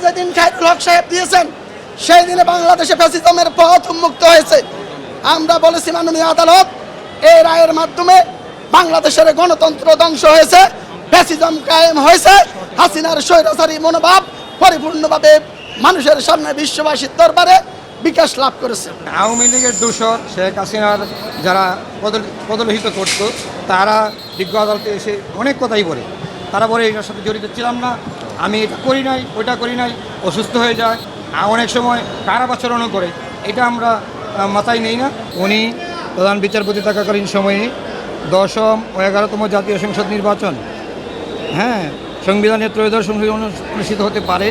যেদিন খায়রুল হক সাহেব দিয়েছেন সেই দিনে বাংলাদেশে ফ্যাসিজমের পথ উন্মুক্ত হয়েছে। আমরা বলেছি মাননীয় আদালত, এই রায়ের মাধ্যমে বাংলাদেশের গণতন্ত্র ধ্বংস হয়েছে, ফ্যাসিজম কায়েম হয়েছে, হাসিনার স্বৈরাচারী মনোভাব পরিপূর্ণভাবে মানুষের সামনে বিশ্ববাসীর দরবারে বিকাশ লাভ করেছে। আওয়ামী লীগের দূষর শেখ হাসিনার যারা পদল- পদলোহিত করত, তারা বিজ্ঞ আদালতে এসে অনেক কথাই বলে। তারা বলে, এটার সাথে জড়িত ছিলাম না আমি এটা করি নাই ওটা করি নাই, অসুস্থ হয়ে যায়। অনেক সময় কারাবাচরণও করে, এটা আমরা মাথায় নেই না। উনি প্রধান বিচারপতি থাকাকালীন সময়ে দশম ও এগারোতম জাতীয় সংসদ নির্বাচন হ্যাঁ সংবিধানের ত্রয়োদশ সংশোধন অনুষ্ঠিত হতে পারে,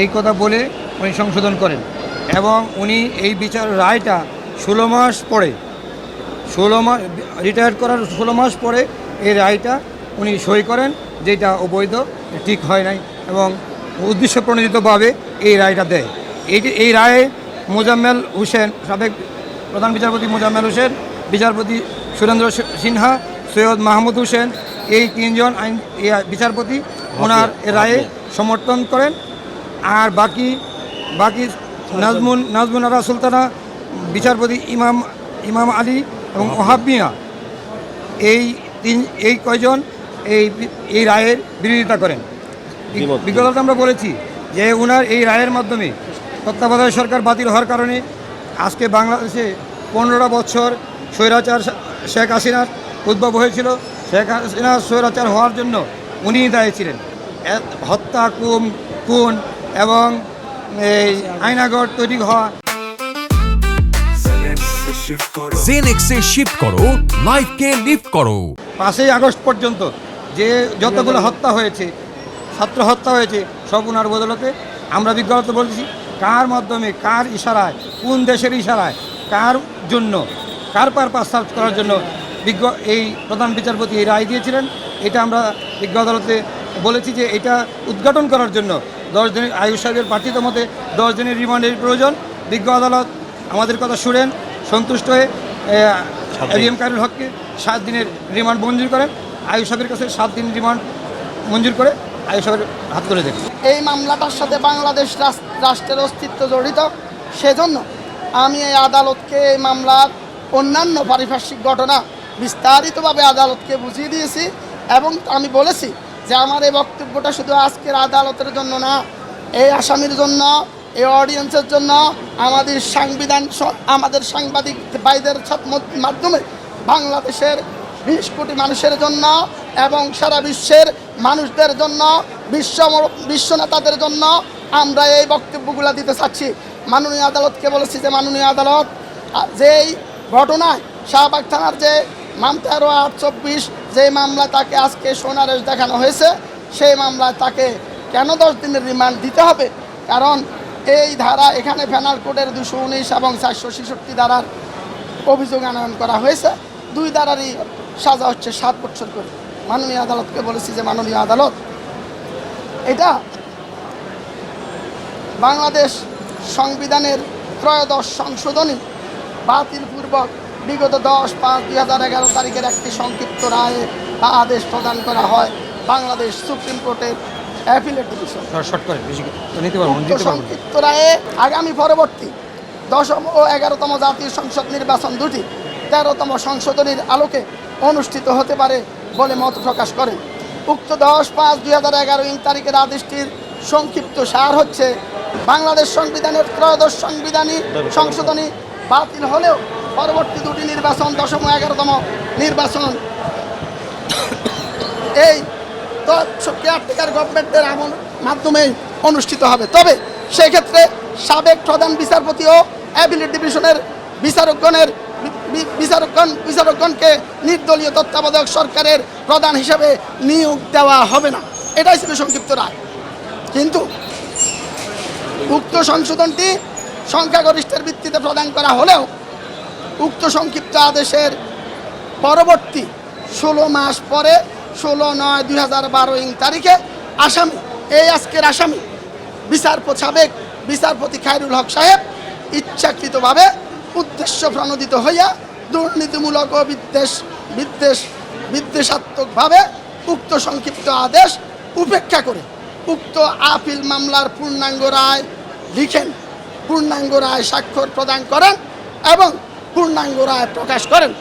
এই কথা বলে উনি সংশোধন করেন। এবং উনি এই বিচার রায়টা ষোলো মাস পরে, ষোলো মাস রিটায়ার করার ষোলো মাস পরে এই রায়টা উনি সই করেন, যেটা অবৈধ, ঠিক হয় নাই। এবং উদ্দেশ্য প্রণোদিতভাবে এই রায়টা দেয়। এই যে এই রায়ে মোজাম্মেল হোসেন সাবেক প্রধান বিচারপতি মোজাম্মেল হোসেন বিচারপতি সুরেন্দ্র সিনহা সৈয়দ মাহমুদ হোসেন এই তিনজন আইন বিচারপতি ওনার রায়ে সমর্থন করেন। আর বাকি বাকি নাজমুন নাজমুন আরা সুলতানা বিচারপতি ইমাম ইমাম আলী এবং ওহাব মিয়া এই তিন এই কয়জন এই এই রায়ের বিরোধিতা করেন। বিগত আমরা বলেছি যে ওনার এই রায়ের মাধ্যমে তত্ত্বাবধায়ক সরকার বাতিল হওয়ার কারণে আজকে বাংলাদেশে পনেরোটা বছর স্বৈরাচার শেখ হাসিনার উদ্ভব হয়েছিল। শেখ হাসিনা স্বৈরাচার হওয়ার জন্য উনি দায়ী ছিলেন। হত্যা কুম খুন এবং এই আইনাগর তৈরি হওয়া। জেনেক্সে শিফট করো লাইফকে লিফট করো। পাঁচই আগস্ট পর্যন্ত যে যতগুলো হত্যা হয়েছে ছাত্র হত্যা হয়েছে সব ওনার বদলতে। আমরা বিজ্ঞত বলছি কার মাধ্যমে কার ইশারায় কোন দেশের ইশারায় কার জন্য কার পারপাস সার্চ করার জন্য বিজ্ঞ এই প্রধান বিচারপতি এই রায় দিয়েছিলেন। এটা আমরা বিজ্ঞ আদালতে বলেছি যে এটা উদ্ঘাটন করার জন্য দশ দিনের আয়ুষ সাহেবের প্রার্থিত মতে দশ দিনের রিমান্ডের প্রয়োজন। বিজ্ঞ আদালত আমাদের কথা শুনেন সন্তুষ্ট হয়ে এরিএম কারুল হককে সাত দিনের রিমান্ড মঞ্জুর করেন। আয়ুষ সাহেবের কাছে সাত দিন রিমান্ড মঞ্জুর করে হাত করে দেন এই মামলাটার সাথে বাংলাদেশ রাষ্ট্রের অস্তিত্ব জড়িত, সেজন্য আমি এই আদালতকে এই মামলার অন্যান্য পারিপার্শ্বিক ঘটনা বিস্তারিতভাবে আদালতকে বুঝিয়ে দিয়েছি এবং আমি বলেছি যে আমার এই বক্তব্যটা শুধু আজকের আদালতের জন্য না, এই আসামির জন্য, এই অডিয়েন্সের জন্য, আমাদের সাংবিধান আমাদের সাংবাদিক ভাইদের মাধ্যমে বাংলাদেশের বিশ কোটি মানুষের জন্য এবং সারা বিশ্বের মানুষদের জন্য, বিশ্ব বিশ্ব নেতাদের জন্য আমরা এই বক্তব্যগুলো দিতে চাচ্ছি। মাননীয় আদালতকে বলেছি যে, মাননীয় আদালত যেই ঘটনায় শাহবাগ থানার যে মাম তেরো আট চব্বিশ যে মামলা তাকে আজকে সোনারেশ দেখানো হয়েছে, সেই মামলায় তাকে কেন দশ দিনের রিমান্ড দিতে হবে? কারণ এই ধারা এখানে ফেনাল কোডের দুশো উনিশ এবং চারশো ছেষট্টি ধারার অভিযোগ আনয়ন করা হয়েছে। দুই ধারারই সাজা হচ্ছে সাত বছর করে। মাননীয় আদালতকে বলেছি যে মাননীয় আদালত এটা বাংলাদেশ সংবিধানের ত্রয়োদশ সংশোধনী বাতিলপূর্বক বিগত দশ পাঁচ দুই হাজার এগারো তারিখের একটি সংক্ষিপ্ত রায়ে বা আদেশ প্রদান করা হয় বাংলাদেশ সুপ্রিম কোর্টের অ্যাপিলেট ডিভিশন সংক্ষিপ্ত রায়ে আগামী পরবর্তী দশম ও এগারোতম জাতীয় সংসদ নির্বাচন দুটি তেরোতম সংশোধনীর আলোকে অনুষ্ঠিত হতে পারে। বলে মত প্রকাশ করেন। উক্ত দশ পাঁচ দুই হাজার এগারো ইং তারিখের আদেশটির সংক্ষিপ্ত সার হচ্ছে, বাংলাদেশ সংবিধানের ত্রয়োদশ সংবিধানী সংশোধনী বাতিল হলেও পরবর্তী দুটি নির্বাচন দশম এগারোতম নির্বাচন। এই কেয়ারটেকার গভর্নমেন্টের আমল মাধ্যমেই অনুষ্ঠিত হবে। তবে সেক্ষেত্রে সাবেক প্রধান বিচারপতি ও অ্যাবিলিট ডিভিশনের বিচারকগণের বিচারকগণ বিচারকগণকে নির্দলীয় তত্ত্বাবধায়ক সরকারের প্রধান হিসেবে নিয়োগ দেওয়া হবে না। এটাই ছিল সংক্ষিপ্ত রায়। কিন্তু উক্ত সংশোধনটি সংখ্যাগরিষ্ঠের ভিত্তিতে প্রদান করা হলেও উক্ত সংক্ষিপ্ত আদেশের পরবর্তী ষোলো মাস পরে ষোলো নয় দুই হাজার বারো ইং তারিখে আসামি এই আজকের আসামি বিচারপতি সাবেক বিচারপতি খায়রুল হক সাহেব ইচ্ছাকৃতভাবে উদ্দেশ্য প্রণোদিত হইয়া দুর্নীতিমূলক ও বিদ্বেষ বিদ্বেষ, বিদ্বেষাত্মকভাবে উক্ত সংক্ষিপ্ত আদেশ উপেক্ষা করে উক্ত আপিল মামলার পূর্ণাঙ্গ রায় লিখেন, পূর্ণাঙ্গ রায় স্বাক্ষর প্রদান করেন এবং পূর্ণাঙ্গ রায় প্রকাশ করেন।